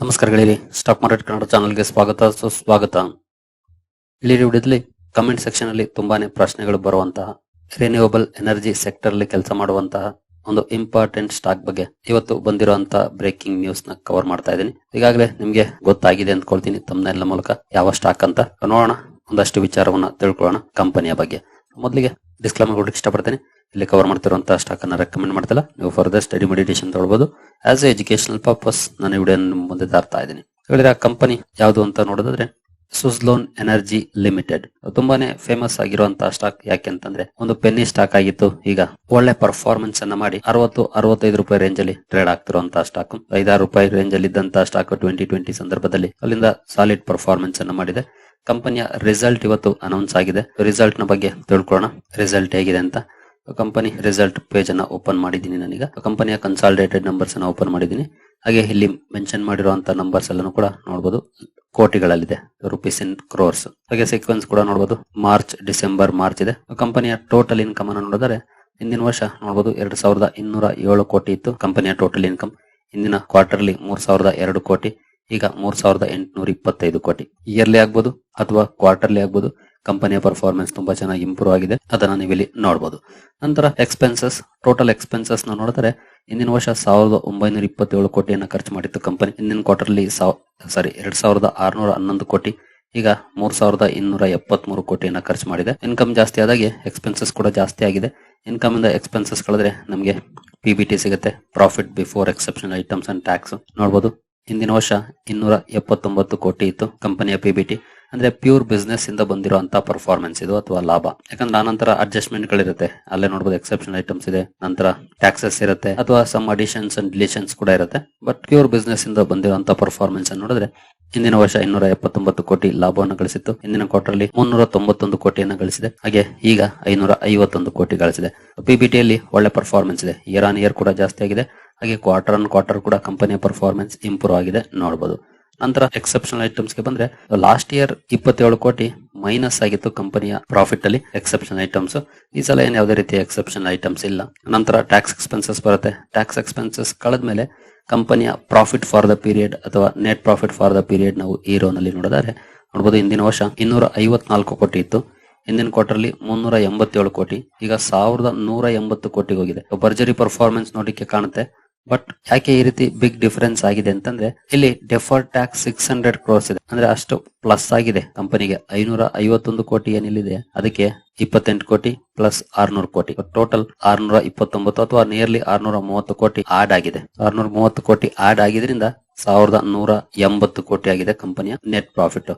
ನಮಸ್ಕಾರ ಗೆಳೆಯರಿ stock market Kannada ಚಾನಲ್ಗೆ ಸ್ವಾಗತ, ಸುಸ್ವಾಗತ. ಇಳಿರಿ ವಿಡಿಯೋದಲ್ಲಿ ಕಮೆಂಟ್ ಸೆಕ್ಷನ್ ಅಲ್ಲಿ ತುಂಬಾನೇ ಪ್ರಶ್ನೆಗಳು ಬರುವಂತಹ ರಿನ್ಯೂವಬಲ್ ಎನರ್ಜಿ ಸೆಕ್ಟರ್ ಅಲ್ಲಿ ಕೆಲಸ ಮಾಡುವಂತಹ ಒಂದು ಇಂಪಾರ್ಟೆಂಟ್ ಸ್ಟಾಕ್ ಬಗ್ಗೆ ಇವತ್ತು ಬಂದಿರುವಂತಹ ಬ್ರೇಕಿಂಗ್ ನ್ಯೂಸ್ನ ಕವರ್ ಮಾಡ್ತಾ ಇದ್ದೀನಿ. ಈಗಾಗಲೇ ನಿಮ್ಗೆ ಗೊತ್ತಾಗಿದೆ ಅಂದ್ಕೊಳ್ತೀನಿ ತಮ್ಮನೆಲ್ಲ ಮೂಲಕ ಯಾವ ಸ್ಟಾಕ್ ಅಂತ. ನೋಡೋಣ, ಒಂದಷ್ಟು ವಿಚಾರವನ್ನ ತಿಳ್ಕೊಳ್ಳೋಣ ಕಂಪನಿಯ ಬಗ್ಗೆ. ಮೊದಲಿಗೆ ಡಿಸ್ಕ್ಲೈಮರ್ ಕೊಡಲಿಕ್ಕೆ ಇಷ್ಟಪಡ್ತೇನೆ. ಇಲ್ಲಿ ಕವರ್ ಮಾಡ್ತಿರುವಂತಹ ಸ್ಟಾಕ್ ಅನ್ನ ರೆಕಮೆಂಡ್ ಮಾಡ್ತಿಲ್ಲ. ನೀವು ಫರ್ದರ್ ಸ್ಟಡಿ ಮೆಡಿಟೇಷನ್ ತಗೊಳ್ಬಹುದು ಆಸ್ ಎ ಎಜುಕೇಶನಲ್ ಪರ್ಪಸ್ ನಾನು ವಿಡಿಯೋ ಮುಂದೆ ತರ್ತಾ ಇದ್ದೀನಿ. ಹೇಳಿದ್ರೆ ಆ ಕಂಪನಿ ಯಾವುದು ಅಂತ ನೋಡೋದಾದ್ರೆ ಸುಜ್ಲೋನ್ ಎನರ್ಜಿ ಲಿಮಿಟೆಡ್ ತುಂಬಾನೇ ಫೇಮಸ್ ಆಗಿರುವಂತಹ ಸ್ಟಾಕ್ ಯಾಕೆ ಅಂತಂದ್ರೆ, ಒಂದು ಪೆನ್ನಿ ಸ್ಟಾಕ್ ಆಗಿತ್ತು. ಈಗ ಒಳ್ಳೆ ಪರ್ಫಾರ್ಮೆನ್ಸ್ ಅನ್ನ ಮಾಡಿ ಅರವತ್ತು, ಅರವತ್ತೈದು ರೂಪಾಯಿ ರೇಂಜ್ ಅಲ್ಲಿ ಟ್ರೇಡ್ ಆಗ್ತಿರುವಂತಹ ಸ್ಟಾಕ್ ಐದಾರು ರೂಪಾಯಿ ರೇಂಜ್ ಅಲ್ಲಿ ಇದ್ದಂತಹ ಸ್ಟಾಕ್ ಟ್ವೆಂಟಿ ಟ್ವೆಂಟಿ ಸಂದರ್ಭದಲ್ಲಿ ಅಲ್ಲಿಂದ ಸಾಲಿಡ್ ಪರ್ಫಾರ್ಮೆನ್ಸ್ ಅನ್ನ ಮಾಡಿದೆ. ಕಂಪನಿಯ ರಿಸಲ್ಟ್ ಇವತ್ತು ಅನೌನ್ಸ್ ಆಗಿದೆ. ರಿಸಲ್ಟ್ನ ಬಗ್ಗೆ ತಿಳ್ಕೊಳ್ಳೋಣ. ರಿಸಲ್ಟ್ ಹೇಗಿದೆ ಅಂತ. ಕಂಪನಿ ರಿಸಲ್ಟ್ ಪೇಜ್ ಅನ್ನ ಓಪನ್ ಮಾಡಿದ್ದೀನಿ ನಾನೀಗ. ಕಂಪನಿಯ ಕನ್ಸಾಲಿಡೇಟೆಡ್ ನಂಬರ್ಸ್ ಅನ್ನ ಓಪನ್ ಮಾಡಿದ್ದೀನಿ. ಹಾಗೆ ಇಲ್ಲಿ ಮೆನ್ಷನ್ ಮಾಡಿರುವಂತಹ ನಂಬರ್ಸ್ ಎಲ್ಲಾನು ಕೂಡ ನೋಡಬಹುದು ಕೋಟಿಗಳಲ್ಲಿದೆ. ರುಪೀಸ್ ಇನ್ ಕ್ರೋರ್ಸ್ ಹಾಗೆ ಸೀಕ್ವೆನ್ಸ್ ಕೂಡ ನೋಡಬಹುದು ಮಾರ್ಚ್ ಡಿಸೆಂಬರ್ ಮಾರ್ಚ್ ಇದೆ. ಕಂಪನಿಯ ಟೋಟಲ್ ಇನ್ಕಮ್ ಅನ್ನು ನೋಡಿದರೆ ಹಿಂದಿನ ವರ್ಷ ನೋಡಬಹುದು ಎರಡ್ ಸಾವಿರದ ಇನ್ನೂರ ಏಳು ಕೋಟಿ ಇತ್ತು. ಕಂಪನಿಯ ಟೋಟಲ್ ಇನ್ಕಮ್ ಹಿಂದಿನ ಕ್ವಾರ್ಟರ್ಲಿ ಮೂರ್ ಸಾವಿರದ ಎರಡು ಕೋಟಿ. ಈಗ ಮೂರ್ ಸಾವಿರದ ಎಂಟುನೂರ ಇಪ್ಪತ್ತೈದು ಕೋಟಿ. ಇಯರ್ಲಿ ಆಗ್ಬೋದು ಅಥವಾ ಕ್ವಾರ್ಟರ್ಲಿ ಆಗ್ಬೋದು. ಕಂಪನಿಯ ಪರ್ಫಾರ್ಮೆನ್ಸ್ ತುಂಬಾ ಚೆನ್ನಾಗಿ ಇಂಪ್ರೂವ್ ಆಗಿದೆ. ಅದನ್ನ ನೀವು ಇಲ್ಲಿ ನೋಡಬಹುದು ನಂತರ ಎಕ್ಸ್ಪೆನ್ಸಸ್ ಟೋಟಲ್ ಎಕ್ಸ್ಪೆನ್ಸಸ್ನ ನೋಡಿದ್ರೆ ಹಿಂದಿನ ವರ್ಷ ಸಾವಿರದ ಒಂಬೈನೂರ ಇಪ್ಪತ್ತೇಳು ಕೋಟಿಯನ್ನ ಖರ್ಚು ಮಾಡಿತ್ತು ಕಂಪನಿ ಹಿಂದಿನ ಕ್ವಾರ್ಟರ್ಲಿ ಸಾರಿ ಎರಡ್ ಸಾವಿರದ ಆರ್ನೂರ ಹನ್ನೊಂದು ಕೋಟಿ. ಈಗ ಮೂರ್ ಸಾವಿರದ ಇನ್ನೂರ ಎಪ್ಪತ್ತ್ ಮೂರು ಕೋಟಿಯನ್ನ ಖರ್ಚು ಮಾಡಿದೆ. ಇನ್ಕಮ್ ಜಾಸ್ತಿ ಆದಾಗೆ ಎಕ್ಸ್ಪೆನ್ಸಸ್ ಕೂಡ ಜಾಸ್ತಿ ಆಗಿದೆ. ಇನ್ಕಮ್ ಇಂದ ಎಕ್ಸ್ಪೆನ್ಸಸ್ ಕಳೆದ್ರೆ ನಮಗೆ ಪಿ ಬಿ ಟಿ ಸಿಗುತ್ತೆ. Profit before exceptional items and tax ನೋಡಬಹುದು ಹಿಂದಿನ ವರ್ಷ ಇನ್ನೂರ ಎಪ್ಪತ್ತೊಂಬತ್ತು ಕೋಟಿ ಇತ್ತು ಕಂಪನಿಯ ಪಿ ಬಿ ಟಿ ಅಂದ್ರೆ ಪ್ಯೂರ್ ಬಿಸ್ನೆಸ್ ಇಂದ ಬಂದಿರುವಂತಹ ಪರ್ಫಾರ್ಮೆನ್ಸ್ ಇದು ಅಥವಾ ಲಾಭ. ಯಾಕಂದ್ರೆ ಆನಂತರ ಅಡ್ಜಸ್ಟ್ಮೆಂಟ್ ಗಳಿರುತ್ತೆ. ಅಲ್ಲೇ ನೋಡಬಹುದು ಎಕ್ಸೆಪ್ಷನ್ ಐಟಮ್ಸ್ ಇದೆ. ನಂತರ ಟ್ಯಾಕ್ಸಸ್ ಇರುತ್ತೆ. ಅಥವಾ ಸಮ್ ಅಡಿಷನ್ಸ್ ಅಂಡ್ ಡಿಲಿಷನ್ಸ್ ಕೂಡ ಇರುತ್ತೆ. ಬಟ್ ಪ್ಯೂರ್ ಬಿಸ್ನೆಸ್ ಇಂದ ಬಂದಿರುವಂತಹ ಪರ್ಫಾರ್ಮೆನ್ಸ್ ಅನ್ನು ನೋಡಿದ್ರೆ ಹಿಂದಿನ ವರ್ಷ ಇನ್ನೂರ ಎಪ್ಪತ್ತೊಂಬತ್ತು ಕೋಟಿ ಲಾಭವನ್ನು ಗಳಿಸಿತ್ತು. ಹಿಂದಿನ ಅಲ್ಲಿ ಮುನ್ನೂರ ತೊಂಬತ್ತೊಂದು ಕೋಟಿಯನ್ನು ಗಳಿಸಿದೆ. ಹಾಗೆ ಈಗ ಐನೂರ ಐವತ್ತೊಂದು ಕೋಟಿ ಗಳಿಸಿದೆ. ಪಿಬಿಟಿಯಲ್ಲಿ ಒಳ್ಳೆ ಪರ್ಫಾರ್ಮೆನ್ಸ್ ಇದೆ. ಇಯರ್ ಆನ್ ಇಯರ್ ಕೂಡ ಜಾಸ್ತಿ ಆಗಿದೆ. ಹಾಗೆ ಕ್ವಾರ್ಟರ್ ಆನ್ ಕ್ವಾರ್ಟರ್ ಕೂಡ ಕಂಪನಿಯ ಪರ್ಫಾರ್ಮೆನ್ಸ್ ಇಂಪ್ರೂವ್ ಆಗಿದೆ ನೋಡಬಹುದು ನಂತರ ಎಕ್ಸೆಪ್ಷನಲ್ ಐಟಮ್ಸ್ಗೆ ಬಂದ್ರೆ ಲಾಸ್ಟ್ ಇಯರ್ ಇಪ್ಪತ್ತೇಳು ಕೋಟಿ ಮೈನಸ್ ಆಗಿತ್ತು ಕಂಪನಿಯ ಪ್ರಾಫಿಟ್ ಅಲ್ಲಿ ಎಕ್ಸೆಪ್ಷನ್ ಐಟಮ್ಸ್ ಈ ಸಲ ಏನ್ ಯಾವುದೇ ರೀತಿಯ ಎಕ್ಸೆಪ್ಷನ್ ಐಟಮ್ಸ್ ಇಲ್ಲ. ನಂತರ ಟ್ಯಾಕ್ಸ್ ಎಕ್ಸ್ಪೆನ್ಸಸ್ ಬರುತ್ತೆ. ಟ್ಯಾಕ್ಸ್ ಎಕ್ಸ್ಪೆನ್ಸಸ್ ಕಳೆದ್ಮೇಲೆ ಕಂಪನಿಯ ಪ್ರಾಫಿಟ್ ಫಾರ್ ದ ಪೀರಿಯಡ್ ಅಥವಾ net profit for the period ನಾವು ಈ ರೋ ನಲ್ಲಿ ನೋಡಿದರೆ ನೋಡಬಹುದು ಹಿಂದಿನ ವರ್ಷ ಇನ್ನೂರ ಐವತ್ನಾಲ್ಕು ಕೋಟಿ ಇತ್ತು. ಹಿಂದಿನ ಕ್ವಾರ್ಟರ್ಲಿ ಮುನ್ನೂರ ಎಂಬತ್ತೇಳು ಕೋಟಿ. ಈಗ ಸಾವಿರದ ನೂರ ಎಂಬತ್ತು ಕೋಟಿಗೆ ಹೋಗಿದೆ. ಭರ್ಜರಿ ಪರ್ಫಾರ್ಮೆನ್ಸ್ ನೋಡಲಿಕ್ಕೆ ಕಾಣುತ್ತೆ. ಬಟ್ ಯಾಕೆ ಈ ರೀತಿ ಬಿಗ್ ಡಿಫರೆನ್ಸ್ ಆಗಿದೆ ಅಂತಂದ್ರೆ, ಇಲ್ಲಿ deferred tax six hundred crores ಇದೆ. ಅಂದ್ರೆ ಅಷ್ಟು ಪ್ಲಸ್ ಆಗಿದೆ ಕಂಪನಿಗೆ ಐನೂರ ಐವತ್ತೊಂದು ಕೋಟಿ ಏನಿಲ್ಲಿದೆ, ಅದಕ್ಕೆ ಇಪ್ಪತ್ತೆಂಟು ಕೋಟಿ ಪ್ಲಸ್ ಆರ್ನೂರು ಕೋಟಿ. ಟೋಟಲ್ ಆರ್ನೂರ ಇಪ್ಪತ್ತೊಂಬತ್ತು ಅಥವಾ ನಿಯರ್ಲಿ ಆರ್ನೂರ ಮೂವತ್ತು ಕೋಟಿ ಆಡ್ ಆಗಿದೆ. ಆರ್ನೂರ ಮೂವತ್ತು ಕೋಟಿ ಆಡ್ ಆಗಿದ್ರಿಂದ ಸಾವಿರದ ನೂರ ಎಂಬತ್ತು ಕೋಟಿ ಆಗಿದೆ ಕಂಪನಿಯ ನೆಟ್ ಪ್ರಾಫಿಟ್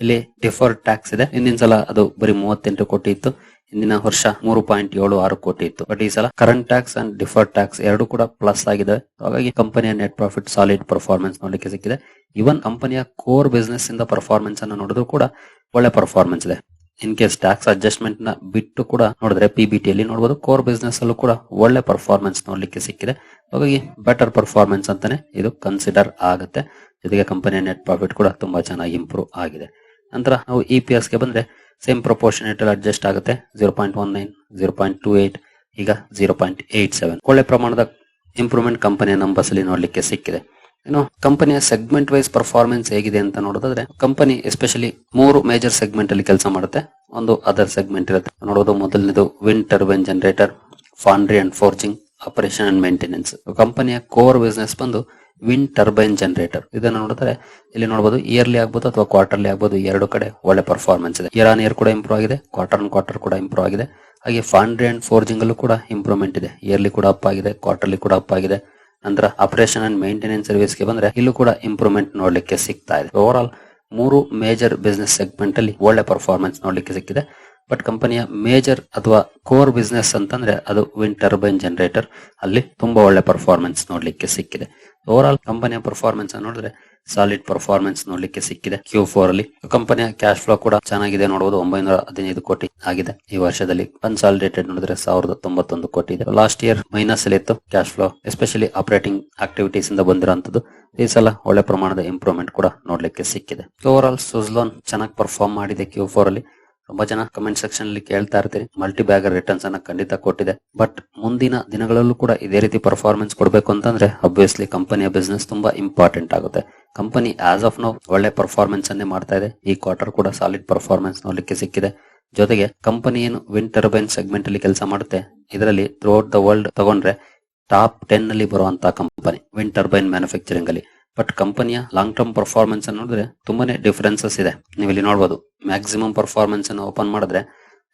ಇಲ್ಲಿ ಡಿಫರ್ಡ್ ಟ್ಯಾಕ್ಸ್ ಇದೆ. ಹಿಂದಿನ ಸಲ ಅದು ಬರೀ ಮೂವತ್ತೆಂಟು ಕೋಟಿ ಇತ್ತು. ಹಿಂದಿನ ವರ್ಷ ಮೂರು ಪಾಯಿಂಟ್ ಏಳು ಆರು ಕೋಟಿ ಇತ್ತು. ಬಟ್ ಈ ಸಲ current tax and deferred tax ಎರಡು ಕೂಡ ಪ್ಲಸ್ ಆಗಿದೆ ಹಾಗಾಗಿ ಕಂಪನಿಯ ನೆಟ್ ಪ್ರಾಫಿಟ್ ಸಾಲಿಡ್ ಪರ್ಫಾರ್ಮೆನ್ಸ್ ನೋಡಲಿಕ್ಕೆ ಸಿಕ್ಕಿದೆ. ಇವನ್ ಕಂಪನಿಯ ಕೋರ್ ಬಿಸ್ನೆಸ್ ಇಂದ ಪರ್ಫಾರ್ಮೆನ್ಸ್ ಅನ್ನು ನೋಡಿದ್ರು ಕೂಡ ಒಳ್ಳೆ ಪರ್ಫಾರ್ಮೆನ್ಸ್ ಇದೆ. ಇನ್ ಕೇಸ್ ಟ್ಯಾಕ್ಸ್ ಅಡ್ಜಸ್ಟ್ಮೆಂಟ್ನ ಬಿಟ್ಟು ಕೂಡ ನೋಡಿದ್ರೆ ಪಿ ಬಿ ಟಿಯಲ್ಲಿ ನೋಡಬಹುದು ಕೋರ್ ಬಿಸ್ನೆಸ್ ಅಲ್ಲೂ ಕೂಡ ಒಳ್ಳೆ ಪರ್ಫಾರ್ಮೆನ್ಸ್ ನೋಡ್ಲಿಕ್ಕೆ ಸಿಕ್ಕಿದೆ. ಹಾಗಾಗಿ ಬೆಟರ್ ಪರ್ಫಾರ್ಮೆನ್ಸ್ ಅಂತಾನೆ ಇದು ಕನ್ಸಿಡರ್ ಆಗುತ್ತೆ. ಜೊತೆಗೆ ಕಂಪನಿಯ ನೆಟ್ ಪ್ರಾಫಿಟ್ ಕೂಡ ತುಂಬಾ ಚೆನ್ನಾಗಿ ಇಂಪ್ರೂವ್ ಆಗಿದೆ. ನಂತರ ನಾವು ಇ ಪಿ ಎಸ್ಗೆ ಬಂದ್ರೆ ಸೇಮ್ ಪ್ರಪೋರ್ಷನೇಟ್ ಅಲ್ಲಿ ಅಡ್ಜಸ್ಟ್ ಆಗುತ್ತೆ. Zero point one nine zero point two eight ಈಗ ಜೀರೋ ಪಾಯಿಂಟ್ ಏಟ್ ಸೆವೆನ್ ಒಳ್ಳೆ ಪ್ರಮಾಣದ ಇಂಪ್ರೂವ್ಮೆಂಟ್ ಕಂಪನಿಯ ನಂಬರ್ಸ್ ಅಲ್ಲಿ ನೋಡ್ಲಿಕ್ಕೆ ಸಿಕ್ಕಿದೆ. ಇನ್ನು ಕಂಪನಿಯ ಸೆಗ್ಮೆಂಟ್ ವೈಸ್ ಪರ್ಫಾರ್ಮೆನ್ಸ್ ಹೇಗಿದೆ ಅಂತ ನೋಡೋದಾದ್ರೆ ಕಂಪನಿ ಎಸ್ಪೆಷಲಿ ಮೂರು ಮೇಜರ್ ಸೆಗ್ಮೆಂಟ್ ಅಲ್ಲಿ ಕೆಲಸ ಮಾಡುತ್ತೆ. ಒಂದು ಅದರ್ ಸೆಗ್ಮೆಂಟ್ ಇರುತ್ತೆ. ನೋಡೋದು ಮೊದಲನೇದು wind turbine generator foundry and forging operation and maintenance ಕಂಪನಿಯ ಕೋರ್ ಬಿಸ್ನೆಸ್ ಬಂದು ವಿಂಡ್ ಟರ್ಬೈನ್ ಜನರೇಟರ್. ಇದನ್ನು ನೋಡಿದ್ರೆ ಇಲ್ಲಿ ನೋಡಬಹುದು ಇಯರ್ಲಿ ಆಗ್ಬೋದು ಅಥವಾ ಕ್ವಾರ್ಟರ್ಲಿ ಆಗ್ಬೋದು ಎರಡು ಕಡೆ ಒಳ್ಳೆ ಪರ್ಫಾರ್ಮೆನ್ಸ್ ಇದೆ. ಇಯರ್ ಆನ್ ಇಯರ್ ಕೂಡ ಇಂಪ್ರೂವ್ ಆಗಿದೆ ಕ್ವಾರ್ಟರ್ ಕ್ವಾರ್ಟರ್ ಕೂಡ ಇಂಪ್ರೂವ್ ಆಗಿದೆ. ಹಾಗೆ ಫಾಂಡ್ರಿ ಅಂಡ್ ಫೋರ್ಜಿಂಗ್ ಅಲ್ಲೂ ಕೂಡ ಇಂಪ್ರೂವ್ಮೆಂಟ್ ಇದೆ. ಇಯರ್ಲಿ ಕೂಡ ಅಪ್ ಆಗಿದೆ ಕ್ವಾರ್ಟರ್ಲಿ ಕೂಡ ಅಪ್ ಆಗಿದೆ. ನಂತರ ಆಪರೇಷನ್ ಅಂಡ್ ಮೇಂಟೆನೆನ್ಸ್ ಸರ್ವಿಸ್ಗೆ ಬಂದ್ರೆ ಇಲ್ಲೂ ಕೂಡ ಇಂಪ್ರೂವ್ಮೆಂಟ್ ನೋಡ್ಲಿಕ್ಕೆ ಸಿಗ್ತಾ ಇದೆ. ಓವರ್ ಆಲ್ ಮೂರು ಮೇಜರ್ ಬಿಸ್ನೆಸ್ ಸೆಗ್ಮೆಂಟ್ ಅಲ್ಲಿ ಒಳ್ಳೆ ಪರ್ಫಾರ್ಮೆನ್ಸ್ ನೋಡ್ಲಿಕ್ಕೆ ಸಿಕ್ಕಿದೆ. ಬಟ್ ಕಂಪನಿಯ ಮೇಜರ್ ಅಥವಾ ಕೋರ್ ಬಿಸ್ನೆಸ್ ಅಂತಂದ್ರೆ ಅದು ವಿಂಡ್ ಟರ್ಬೈನ್ ಜನರೇಟರ್. ಅಲ್ಲಿ ತುಂಬಾ ಒಳ್ಳೆ ಪರ್ಫಾರ್ಮೆನ್ಸ್ ನೋಡ್ಲಿಕ್ಕೆ ಸಿಕ್ಕಿದೆ. ಓವರ್ ಆಲ್ ಕಂಪನಿಯ ಪರ್ಫಾರ್ಮೆನ್ಸ್ ನೋಡಿದ್ರೆ ಸಾಲಿಡ್ ಪರ್ಫಾರ್ಮೆನ್ಸ್ ನೋಡ್ಲಿಕ್ಕೆ ಸಿಕ್ಕಿದೆ. ಕ್ಯೂ ಫೋರ್ ಅಲ್ಲಿ ಕಂಪನಿಯ ಕ್ಯಾಶ್ ಫ್ಲೋ ಕೂಡ ಚೆನ್ನಾಗಿದೆ ನೋಡಬಹುದು ಒಂಬೈನೂರ ಹದಿನೈದು ಕೋಟಿ ಆಗಿದೆ. ಈ ವರ್ಷದಲ್ಲಿ ಕನ್ಸಾಲಿಡೇಟೆಡ್ ನೋಡಿದ್ರೆ ಸಾವಿರದ ತೊಂಬತ್ತೊಂದು ಕೋಟಿ ಇದೆ. ಲಾಸ್ಟ್ ಇಯರ್ ಮೈನಸ್ ಅಲ್ಲಿ ಇತ್ತು cash flow especially operating activities ಇಂದ ಬಂದಿರುವಂತದ್ದು ಈ ಸಲ ಒಳ್ಳೆ ಪ್ರಮಾಣದ ಇಂಪ್ರೂವ್ಮೆಂಟ್ ಕೂಡ ನೋಡ್ಲಿಕ್ಕೆ ಸಿಕ್ಕಿದೆ. ಓವರ್ ಆಲ್ ಸುಜ್ಲೋನ್ ಚೆನ್ನಾಗಿ ಪರ್ಫಾರ್ಮ್ ಮಾಡಿದೆ ಕ್ಯೂ ಫೋರ್ ಅಲ್ಲಿ. ತುಂಬಾ ಜನ ಕಮೆಂಟ್ ಸೆಕ್ಷನ್ ಅಲ್ಲಿ ಕೇಳ್ತಾ ಇರ್ತೀರಿ. ಮಲ್ಟಿ ಬ್ಯಾಗರ್ ರಿಟರ್ನ್ಸ್ ಅನ್ನ ಖಂಡಿತ ಕೊಟ್ಟಿದೆ. ಬಟ್ ಮುಂದಿನ ದಿನಗಳಲ್ಲೂ ಕೂಡ ಇದೇ ರೀತಿ ಪರ್ಫಾರ್ಮೆನ್ಸ್ ಕೊಡಬೇಕು ಅಂತಂದ್ರೆ ಅಬ್ವಿಯಸ್ಲಿ ಕಂಪನಿಯ ಬಿಸ್ನೆಸ್ ತುಂಬಾ ಇಂಪಾರ್ಟೆಂಟ್ ಆಗುತ್ತೆ. ಕಂಪನಿ ಆಸ್ ಆಫ್ ನೌ ಒಳ್ಳೆ ಪರ್ಫಾರ್ಮೆನ್ಸ್ ಅನ್ನೇ ಮಾಡ್ತಾ ಇದೆ. ಈ ಕ್ವಾರ್ಟರ್ ಕೂಡ ಸಾಲಿಡ್ ಪರ್ಫಾರ್ಮೆನ್ಸ್ ನೋಡ್ಲಿಕ್ಕೆ ಸಿಕ್ಕಿದೆ. ಜೊತೆಗೆ ಕಂಪನಿ ಏನು ವಿಂಡ್ ಟರ್ಬೈನ್ ಸೆಗ್ಮೆಂಟ್ ಅಲ್ಲಿ ಕೆಲಸ ಮಾಡುತ್ತೆ, ಇದರಲ್ಲಿ ಥ್ರೂಔಟ್ ದ ವರ್ಲ್ಡ್ ತಗೊಂಡ್ರೆ ಟಾಪ್ ಟೆನ್ ಅಲ್ಲಿ ಬರುವಂತಹ ಕಂಪನಿ ವಿಂಡ್ ಟರ್ಬೈನ್ ಮ್ಯಾನುಫ್ಯಾಕ್ಚರಿಂಗ್ ಅಲ್ಲಿ. ಬಟ್ ಕಂಪನಿಯ ಲಾಂಗ್ ಟರ್ಮ್ ಪರ್ಫಾರ್ಮೆನ್ಸ್ ನೋಡಿದ್ರೆ ತುಂಬಾನೇ ಡಿಫರೆನ್ಸಸ್ ಇದೆ. ನೀವು ಇಲ್ಲಿ ನೋಡಬಹುದು ಮ್ಯಾಕ್ಸಿಮಮ್ ಪರ್ಫಾರ್ಮೆನ್ಸ್ ಅನ್ನು ಓಪನ್ ಮಾಡಿದ್ರೆ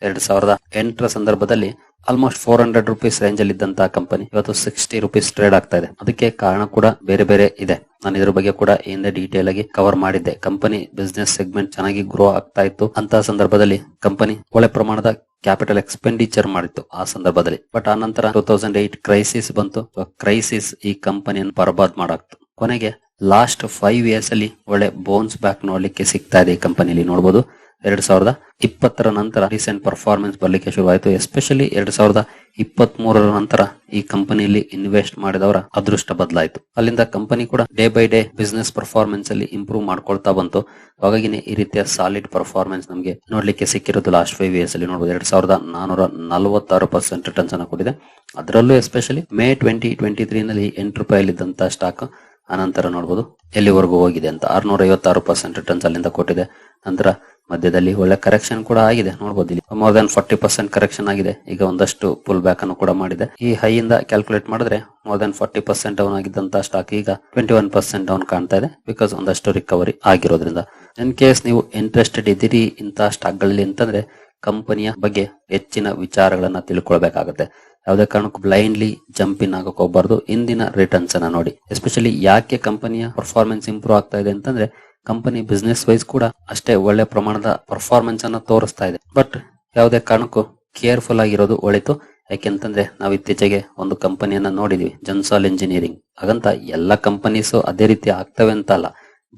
ಎರಡ್ ಸಾವಿರದ ಎಂಟರ ಸಂದರ್ಭದಲ್ಲಿ almost four hundred rupees range ಅಲ್ಲಿ ಇದ್ದಂತಹ ಕಂಪನಿ ಇವತ್ತು ಸಿಕ್ಸ್ಟಿ ರುಪೀಸ್ ಟ್ರೇಡ್ ಆಗ್ತಾ ಇದೆ. ಅದಕ್ಕೆ ಕಾರಣ ಕೂಡ ಬೇರೆ ಬೇರೆ ಇದೆ. ನಾನು ಇದ್ರ ಬಗ್ಗೆ ಕೂಡ ಹಿಂದೆ ಡೀಟೇಲ್ ಆಗಿ ಕವರ್ ಮಾಡಿದ್ದೆ. ಕಂಪನಿ ಬಿಸ್ನೆಸ್ ಸೆಗ್ಮೆಂಟ್ ಚೆನ್ನಾಗಿ ಗ್ರೋ ಆಗ್ತಾ ಇತ್ತು. ಅಂತ ಸಂದರ್ಭದಲ್ಲಿ ಕಂಪನಿ ಒಳ್ಳೆ ಪ್ರಮಾಣದ ಕ್ಯಾಪಿಟಲ್ ಎಕ್ಸ್ಪೆಂಡಿಚರ್ ಮಾಡಿತ್ತು ಆ ಸಂದರ್ಭದಲ್ಲಿ. ಬಟ್ ಆ ನಂತರ ಟೂ ತೌಸಂಡ್ ಏಟ್ ಕ್ರೈಸಿಸ್ ಬಂತು. ಕ್ರೈಸಿಸ್ ಈ ಕಂಪನಿಯನ್ನು ಬರಬಾದ್ ಮಾಡಾಕ್ತು ಕೊನೆಗೆ ಲಾಸ್ಟ್ ಫೈವ್ ಇಯರ್ಸ್ ಅಲ್ಲಿ ಒಳ್ಳೆ ಬೋನ್ಸ್ ಬ್ಯಾಕ್ ನೋಡ್ಲಿಕ್ಕೆ ಸಿಗ್ತಾ ಇದೆ ಈ ಕಂಪನಿಲಿ ನೋಡಬಹುದು ಎರಡ್ ಸಾವಿರದ ಇಪ್ಪತ್ತರ ನಂತರ ರೀಸೆಂಟ್ ಪರ್ಫಾರ್ಮೆನ್ಸ್ ಬರ್ಲಿಕ್ಕೆ ಶುರುವಾಯಿತು. ಎಸ್ಪೆಷಲಿ ಎರಡ್ ಸಾವಿರದ ಇಪ್ಪತ್ತ್ ಮೂರರ ನಂತರ ಈ ಕಂಪನಿಯಲ್ಲಿ ಇನ್ವೆಸ್ಟ್ ಮಾಡಿದವರ ಅದೃಷ್ಟ ಬದಲಾಯಿತು. ಅಲ್ಲಿಂದ ಕಂಪನಿ ಕೂಡ day by day business performance ಅಲ್ಲಿ ಇಂಪ್ರೂವ್ ಮಾಡ್ಕೊಳ್ತಾ ಬಂತು. ಹಾಗಾಗಿನೇ ಈ ರೀತಿಯ ಸಾಲಿಡ್ ಪರ್ಫಾರ್ಮೆನ್ಸ್ ನಮಗೆ ನೋಡ್ಲಿಕ್ಕೆ ಸಿಕ್ಕಿರೋದು ಲಾಸ್ಟ್ ಫೈವ್ ಇಯರ್ಸ್ ಅಲ್ಲಿ. ನೋಡಬಹುದು ಎರಡ್ ಸಾವಿರದ ನಾನೂರ ನಲವತ್ತಾರು ಪರ್ಸೆಂಟ್ ರಿಟರ್ನ್ಸ್ ಅನ್ನು ಕೊಟ್ಟಿದೆ. ಅದರಲ್ಲೂ especially May twenty twenty three ನಲ್ಲಿ ಎಂಟು ರೂಪಾಯಿ ಸ್ಟಾಕ್ ಆನಂತರ ನೋಡಬಹುದು ಎಲ್ಲಿವರೆಗೂ ಹೋಗಿದೆ ಅಂತ. ಆರ್ನೂರ ಐವತ್ತಾರು ಪರ್ಸೆಂಟ್ ರಿಟರ್ನ್ಸ್ ಅಲ್ಲಿಂದ ಕೊಟ್ಟಿದೆ. ನಂತರ ಮಧ್ಯದಲ್ಲಿ ಒಳ್ಳೆ ಕರೆಕ್ಷನ್ ಕೂಡ ಆಗಿದೆ. ನೋಡಬಹುದು ಇಲ್ಲಿ. More than forty percent correction ಆಗಿದೆ. ಈಗ ಒಂದಷ್ಟು ಪುಲ್ ಬ್ಯಾಕ್ ಅನ್ನು ಕೂಡ ಮಾಡಿದೆ. ಈ ಹೈ ಇಂದ ಕ್ಯಾಲ್ಕುಲೇಟ್ ಮಾಡಿದ್ರೆ more than forty percent down ಆಗಿದ್ದಂತಹ stock ಈಗ ಟ್ವೆಂಟಿ ಒನ್ ಪರ್ಸೆಂಟ್ ಡೌನ್ ಕಾಣ್ತಾ ಇದೆ. ಬಿಕಾಸ್ ಒಂದಷ್ಟು ರಿಕವರಿ ಆಗಿರೋದ್ರಿಂದ. ಇನ್ ಕೇಸ್ ನೀವು ಇಂಟ್ರೆಸ್ಟೆಡ್ ಇದ್ದೀರಿ ಇಂತಹ ಸ್ಟಾಕ್ಗಳಲ್ಲಿ ಅಂತಂದ್ರೆ ಕಂಪನಿಯ ಬಗ್ಗೆ ಹೆಚ್ಚಿನ ವಿಚಾರಗಳನ್ನ ತಿಳ್ಕೊಳ್ಬೇಕಾಗುತ್ತೆ. ಯಾವುದೇ ಕಾರಣಕ್ಕೂ ಬ್ಲೈಂಡ್ಲಿ ಜಂಪ್ ಇನ್ ಆಗಕ್ಕೆ ಹೋಗ್ಬಾರ್ದು. ಇಂದಿನ ರಿಟರ್ನ್ಸ್ ಅನ್ನ ನೋಡಿ. ಎಸ್ಪೆಷಲಿ ಯಾಕೆ ಕಂಪನಿಯ ಪರ್ಫಾರ್ಮೆನ್ಸ್ ಇಂಪ್ರೂವ್ ಆಗ್ತಾ ಇದೆ ಅಂತಂದ್ರೆ, ಕಂಪನಿ ಬಿಸ್ನೆಸ್ ವೈಸ್ ಕೂಡ ಅಷ್ಟೇ ಒಳ್ಳೆ ಪ್ರಮಾಣದ ಪರ್ಫಾರ್ಮೆನ್ಸ್ ಅನ್ನ ತೋರಿಸ್ತಾ ಇದೆ. ಬಟ್ ಯಾವುದೇ ಕಾರಣಕ್ಕೂ ಕೇರ್ಫುಲ್ ಆಗಿರೋದು ಒಳಿತು. ಯಾಕೆಂತಂದ್ರೆ, ನಾವು ಇತ್ತೀಚೆಗೆ ಒಂದು ಕಂಪನಿಯನ್ನ ನೋಡಿದ್ವಿ ಜನ್ಸಾಲ್ ಇಂಜಿನಿಯರಿಂಗ್ ಹಾಗಂತ ಎಲ್ಲ ಕಂಪನೀಸ್ ಅದೇ ರೀತಿ ಆಗ್ತವೆ ಅಂತ ಅಲ್ಲ.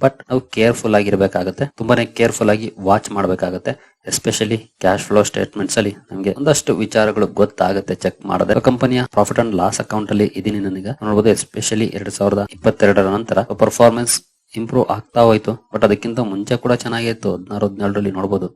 ಬಟ್ ನಾವು ಕೇರ್ಫುಲ್ ಆಗಿರ್ಬೇಕಾಗತ್ತೆ. ತುಂಬಾನೇ ಕೇರ್ಫುಲ್ ಆಗಿ ವಾಚ್ ಮಾಡ್ಬೇಕಾಗತ್ತೆ. ಎಸ್ಪೆಷಲಿ ಕ್ಯಾಶ್ ಫ್ಲೋ ಸ್ಟೇಟ್ಮೆಂಟ್ಸ್ ಅಲ್ಲಿ ನಮಗೆ ಒಂದಷ್ಟು ವಿಚಾರಗಳು ಗೊತ್ತಾಗುತ್ತೆ ಚೆಕ್ ಮಾಡಿದ್ರೆ ಕಂಪನಿಯ ಪ್ರಾಫಿಟ್ ಅಂಡ್ ಲಾಸ್ ಅಕೌಂಟ್ ಅಲ್ಲಿ ಇದೀನಿ ನನಗೆ. ನೋಡಬಹುದು ಎಸ್ಪೆಷಲಿ ಎರಡ್ ಸಾವಿರದ ಇಪ್ಪತ್ತೆರಡರ ನಂತರ ಪರ್ಫಾರ್ಮೆನ್ಸ್ ಇಂಪ್ರೂವ್ ಆಗ್ತಾ ಹೋಯ್ತು. ಬಟ್ ಅದಕ್ಕಿಂತ ಮುಂಚೆ ಕೂಡ ಚೆನ್ನಾಗಿತ್ತು. ಹದಿನಾರು, ಹದಿನೇಳರಲ್ಲಿ ನೋಡಬಹುದು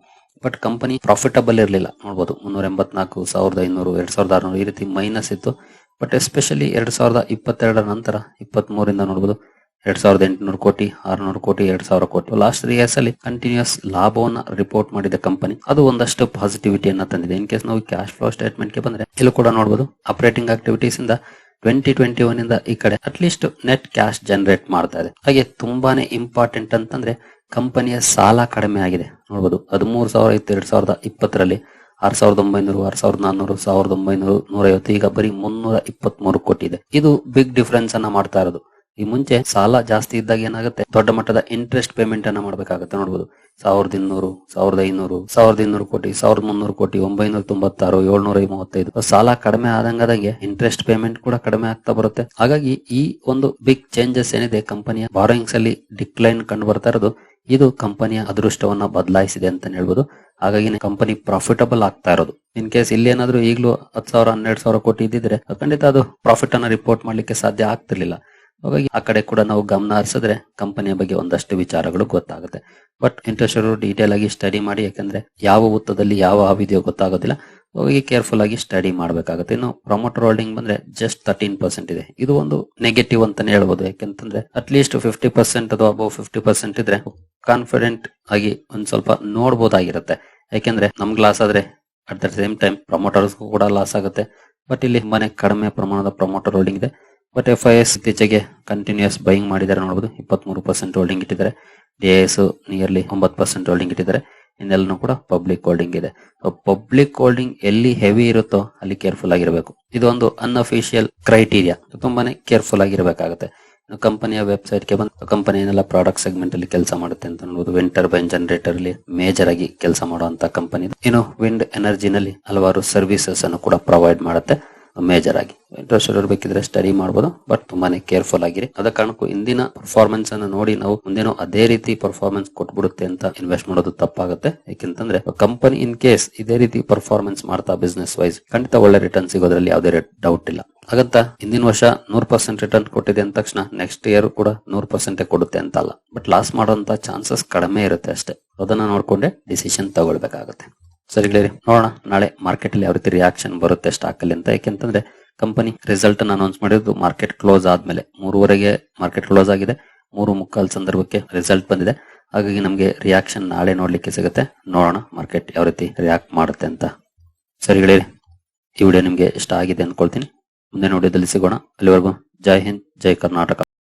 ಬಟ್ ಕಂಪನಿ ಪ್ರಾಫಿಟಬಲ್ ಇರಲಿಲ್ಲ. ನೋಡಬಹುದು ಮುನ್ನೂರ ಎಂಬತ್ನಾಲ್ಕು, ಸಾವಿರದ ಐನೂರು, ಎರಡ್ ಸಾವಿರದ ಆರ್ನೂರು ಈ ರೀತಿ ಮೈನಸ್ ಇತ್ತು. ಬಟ್ ಎಸ್ಪೆಷಲಿ ಎರಡ್ ಸಾವಿರದ ಇಪ್ಪತ್ತೆರಡರ ನಂತರ ಇಪ್ಪತ್ತ್ ಮೂರಿಂದ ನೋಡಬಹುದು ಎರಡ್ ಸಾವಿರದ ಎಂಟುನೂರು ಕೋಟಿ, ಆರ್ನೂರು ಕೋಟಿ, ಎರಡ್ ಸಾವಿರ ಕೋಟಿ. ಲಾಸ್ಟ್ ತ್ರೀ ಇಯರ್ಸ್ ಅಲ್ಲಿ ಕಂಟಿನ್ಯೂಸ್ ಲಾಭವನ್ನ ರಿಪೋರ್ಟ್ ಮಾಡಿದ ಕಂಪನಿ ಅದು ಒಂದಷ್ಟು ಪಾಸಿಟಿವಿಟಿಯನ್ನ ತಂದಿದೆ. ಇನ್ ಕೇಸ್ ನಾವು ಕ್ಯಾಶ್ ಫ್ಲೋ ಸ್ಟೇಟ್ಮೆಂಟ್ಗೆ ಬಂದ್ರೆ, ಇಲ್ಲಿ ಕೂಡ ನೋಡಬಹುದು ಆಪರೇಟಿಂಗ್ ಆಕ್ಟಿವಿಟೀಸ್ ಇಂದ ಟ್ವೆಂಟಿ ಟ್ವೆಂಟಿ ಒನ್ ಇಂದ ಈ ಕಡೆ ಅಟ್ಲೀಸ್ಟ್ ನೆಟ್ ಕ್ಯಾಶ್ ಜನರೇಟ್ ಮಾಡ್ತಾ ಇದೆ. ಹಾಗೆ ತುಂಬಾನೇ ಇಂಪಾರ್ಟೆಂಟ್ ಅಂತಂದ್ರೆ ಕಂಪನಿಯ ಸಾಲ ಕಡಿಮೆ ಆಗಿದೆ. ನೋಡಬಹುದು ಹದಿಮೂರು ಸಾವಿರ ಇತ್ತು ಎರಡ್ ಸಾವಿರದ ಇಪ್ಪತ್ತರಲ್ಲಿ, ಆರ್ ಸಾವಿರದ ಒಂಬೈನೂರು, ಆರ್ ಸಾವಿರದ ನಾನ್ನೂರು, ಸಾವಿರದ ಒಂಬೈನೂರು ನೂರೈವತ್ತು, ಈಗ ಬರೀ ಮುನ್ನೂರ ಇಪ್ಪತ್ತ್ ಮೂರು ಕೋಟಿ ಇದೆ. ಇದು ಬಿಗ್ ಡಿಫರೆನ್ಸ್ ಅನ್ನ ಮಾಡ್ತಾ ಇರೋದು. ಈ ಮುಂಚೆ ಸಾಲ ಜಾಸ್ತಿ ಇದ್ದಾಗ ಏನಾಗುತ್ತೆ? ದೊಡ್ಡ ಮಟ್ಟದ ಇಂಟ್ರೆಸ್ಟ್ ಪೇಮೆಂಟ್ ಅನ್ನ ಮಾಡಬೇಕಾಗುತ್ತೆ ನೋಡಬಹುದು ಸಾವಿರದ ಇನ್ನೂರು, ಸಾವಿರದ ಐನೂರು, ಸಾವಿರದ ಇನ್ನೂರು ಕೋಟಿ, ಸಾವಿರದ ಮುನ್ನೂರು ಕೋಟಿ, ಒಂಬೈನೂರ ತೊಂಬತ್ತಾರು, ಏಳ್ನೂರ ಮೂವತ್ತೈದು. ಸಾಲ ಕಡಿಮೆ ಆದಂಗದಂಗೆ ಇಂಟ್ರೆಸ್ಟ್ ಪೇಮೆಂಟ್ ಕೂಡ ಕಡಿಮೆ ಆಗ್ತಾ ಬರುತ್ತೆ. ಹಾಗಾಗಿ ಈ ಒಂದು ಬಿಗ್ ಚೇಂಜಸ್ ಏನಿದೆ ಕಂಪನಿಯ ಬಾರೋಯಿಂಗ್ಸ್ ಅಲ್ಲಿ ಡಿಕ್ಲೈನ್ ಕಂಡು ಬರ್ತಾ ಇರೋದು, ಇದು ಕಂಪನಿಯ ಅದೃಷ್ಟವನ್ನ ಬದಲಾಯಿಸಿದೆ ಅಂತ ಹೇಳ್ಬೋದು. ಹಾಗಾಗಿ ಕಂಪನಿ ಪ್ರಾಫಿಟಬಲ್ ಆಗ್ತಾ ಇರೋದು. ಇನ್ ಕೇಸ್ ಇಲ್ಲಿ ಏನಾದ್ರು ಈಗಲೂ ಹತ್ತು ಸಾವಿರ, ಹನ್ನೆರಡು ಸಾವಿರ ಕೋಟಿ ಇದ್ದಿದ್ರೆ ಖಂಡಿತ ಅದು ಪ್ರಾಫಿಟ್ ಅನ್ನ ರಿಪೋರ್ಟ್ ಮಾಡ್ಲಿಕ್ಕೆ ಸಾಧ್ಯ ಆಗ್ತಿರ್ಲಿಲ್ಲ. ಹಾಗಾಗಿ ಆ ಕಡೆ ಕೂಡ ನಾವು ಗಮನ ಹರಿಸಿದ್ರೆ ಕಂಪನಿಯ ಬಗ್ಗೆ ಒಂದಷ್ಟು ವಿಚಾರಗಳು ಗೊತ್ತಾಗುತ್ತೆ. ಬಟ್ ಇಂಟ್ರೆಸ್ಟ್ ಡೀಟೇಲ್ ಆಗಿ ಸ್ಟಡಿ ಮಾಡಿ, ಯಾಕಂದ್ರೆ ಯಾವ ಹುತ್ತದಲ್ಲಿ ಯಾವ ಹಾವಿದೆಯೋ ಗೊತ್ತಾಗೋದಿಲ್ಲ. ಹೋಗಿ ಕೇರ್ಫುಲ್ ಆಗಿ ಸ್ಟಡಿ ಮಾಡಬೇಕಾಗುತ್ತೆ. ಇನ್ನು ಪ್ರಮೋಟರ್ ಹೋಲ್ಡಿಂಗ್ ಬಂದ್ರೆ ಜಸ್ಟ್ ತರ್ಟೀನ್ ಪರ್ಸೆಂಟ್ ಇದೆ. ಇದು ಒಂದು ನೆಗೆಟಿವ್ ಅಂತಾನೆ ಹೇಳ್ಬೋದು. ಯಾಕೆಂತಂದ್ರೆ ಅಟ್ಲೀಸ್ಟ್ ಫಿಫ್ಟಿ ಪರ್ಸೆಂಟ್ ಅಥವಾ ಅಬೌವ್ ಫಿಫ್ಟಿ ಪರ್ಸೆಂಟ್ ಇದ್ರೆ ಕಾನ್ಫಿಡೆಂಟ್ ಆಗಿ ಒಂದ್ ಸ್ವಲ್ಪ ನೋಡ್ಬೋದಾಗಿರುತ್ತೆ. ಯಾಕೆಂದ್ರೆ ನಮ್ಗೆ ಲಾಸ್ ಆದ್ರೆ at the same time promoters ಕೂಡ ಲಾಸ್ ಆಗುತ್ತೆ. ಬಟ್ ಇಲ್ಲಿ ಮನೆ ಕಡಿಮೆ ಪ್ರಮಾಣದ ಪ್ರಮೋಟರ್ ಹೋಲ್ಡಿಂಗ್ ಇದೆ. ಬಟ್ ಎಫ್ ಐ ಎಸ್ ಇತ್ತೀಚೆಗೆ ಕಂಟಿನ್ಯೂಸ್ ಬೈಯಿಂಗ್ ಮಾಡಿದ್ದಾರೆ ನೋಡಬಹುದು ಇಪ್ಪತ್ಮೂರು ಪರ್ಸೆಂಟ್ ಹೋಲ್ಡಿಂಗ್ ಇಟ್ಟಿದ್ದಾರೆ. ಡಿ ಎಸ್ ನಿಯರ್ಲಿ ಒಂಬತ್ತು ಪರ್ಸೆಂಟ್ ಹೋಲ್ಡಿಂಗ್ ಇಟ್ಟಿದ್ದಾರೆ. ಇನ್ನೆಲ್ಲನೂ ಕೂಡ ಪಬ್ಲಿಕ್ ಹೋಲ್ಡಿಂಗ್ ಇದೆ. ಪಬ್ಲಿಕ್ ಹೋಲ್ಡಿಂಗ್ ಎಲ್ಲಿ ಹೆವಿ ಇರುತ್ತೋ ಅಲ್ಲಿ ಕೇರ್ಫುಲ್ ಆಗಿರಬೇಕು. ಇದೊಂದು ಅನ್ಅಫಿಷಿಯಲ್ ಕ್ರೈಟೀರಿಯಾ ತುಂಬಾನೇ ಕೇರ್ಫುಲ್ ಆಗಿರಬೇಕಾಗುತ್ತೆ. ಕಂಪನಿಯ ವೆಬ್ಸೈಟ್ಗೆ ಬಂದು ಕಂಪನಿ ಏನೆಲ್ಲ ಪ್ರಾಡಕ್ಟ್ ಸೆಗ್ಮೆಂಟ್ ಅಲ್ಲಿ ಕೆಲಸ ಮಾಡುತ್ತೆ ಅಂತ ನೋಡಬಹುದು ವಿಂಟರ್ ಬೈನ್ ಜನರೇಟರ್ ಅಲ್ಲಿ ಮೇಜರ್ ಆಗಿ ಕೆಲಸ ಮಾಡುವಂತ ಕಂಪನಿ ಇನ್ನು ವಿಂಡ್ ಎನರ್ಜಿನಲ್ಲಿ ಹಲವಾರು ಸರ್ವಿಸಸ್ ಅನ್ನು ಕೂಡ ಪ್ರೊವೈಡ್ ಮಾಡುತ್ತೆ. ಮೇಜರ್ ಆಗಿ. ಇಂಟ್ರೆಸ್ಟ್ ಬೇಕಿದ್ರೆ ಸ್ಟಡಿ ಮಾಡಬಹುದು ಬಟ್ ತುಂಬಾನೇ ಕೇರ್ಫುಲ್ ಆಗಿರಿ. ಅದ ಕಾರಣಕ್ಕೂ ಇಂದಿನ ಪರ್ಫಾರ್ಮೆನ್ಸ್ ಅನ್ನು ನೋಡಿ ನಾವು ಮುಂದೇನೋ ಅದೇ ರೀತಿ ಪರ್ಫಾರ್ಮೆನ್ಸ್ ಕೊಟ್ಬಿಡುತ್ತೆ ಅಂತ ಇನ್ವೆಸ್ಟ್ ಮಾಡೋದು ತಪ್ಪಾಗುತ್ತೆ. ಯಾಕೆಂತಂದ್ರೆ ಕಂಪನಿ ಇನ್ ಕೇಸ್ ಇದೇ ರೀತಿ ಪರ್ಫಾರ್ಮೆನ್ಸ್ ಮಾಡ್ತಾ ಬಿಸ್ನೆಸ್ ವೈಸ್ ಖಂಡಿತ ಒಳ್ಳೆ ರಿಟರ್ನ್ ಸಿಗೋದ್ರಲ್ಲಿ ಯಾವುದೇ ಡೌಟ್ ಇಲ್ಲ. ಹಾಗಂತ ಹಿಂದಿನ ವರ್ಷ ನೂರ್ ಪರ್ಸೆಂಟ್ ರಿಟರ್ನ್ ಕೊಟ್ಟಿದೆ ಅಂದ ತಕ್ಷಣ ನೆಕ್ಸ್ಟ್ ಇಯರ್ ಕೂಡ ನೂರ್ ಪರ್ಸೆಂಟ್ ಕೊಡುತ್ತೆ ಅಂತ ಅಲ್ಲ. ಬಟ್ ಲಾಸ್ ಮಾಡೋಂತ ಚಾನ್ಸಸ್ ಕಡಿಮೆ ಇರುತ್ತೆ ಅಷ್ಟೇ. ಅದನ್ನ ನೋಡ್ಕೊಂಡೆ ಡಿಸಿಷನ್ ತಗೊಳ್ಬೇಕಾಗುತ್ತೆ. ಸರಿ ಗೆಳೆಯರಿ, ನೋಡೋಣ. ನಾಳೆ ಮಾರ್ಕೆಟ್ ಅಲ್ಲಿ ಯಾವ ರೀತಿ ರಿಯಾಕ್ಷನ್ ಬರುತ್ತೆ ಸ್ಟಾಕ್ ಅಲ್ಲಿ ಅಂತ. ಯಾಕೆಂತಂದ್ರೆ ಕಂಪನಿ ರಿಸಲ್ಟ್ ಅನ್ನು ಅನೌನ್ಸ್ ಮಾಡಿದ್ದು ಮಾರ್ಕೆಟ್ ಕ್ಲೋಸ್ ಆದ್ಮೇಲೆ ಮೂರುವರೆಗೆ ಮಾರ್ಕೆಟ್ ಕ್ಲೋಸ್ ಆಗಿದೆ. ಮೂರು ಮುಕ್ಕಾಲ್ ಸಂದರ್ಭಕ್ಕೆ ರಿಸಲ್ಟ್ ಬಂದಿದೆ. ಹಾಗಾಗಿ ನಮಗೆ ರಿಯಾಕ್ಷನ್ ನಾಳೆ ನೋಡ್ಲಿಕ್ಕೆ ಸಿಗುತ್ತೆ. ನೋಡೋಣ ಮಾರ್ಕೆಟ್ ಯಾವ ರೀತಿ ರಿಯಾಕ್ಟ್ ಮಾಡುತ್ತೆ ಅಂತ. ಸರಿ ಗೆಳೆಯರಿ, ಈ ವಿಡಿಯೋ ನಿಮಗೆ ಇಷ್ಟ ಆಗಿದೆ ಅನ್ಕೊಳ್ತೀನಿ. ಮುಂದೆ ವಿಡಿಯೋದಲ್ಲಿ ಸಿಗೋಣ. ಅಲ್ಲಿವರೆಗೂ ಜೈ ಹಿಂದ್, ಜೈ ಕರ್ನಾಟಕ.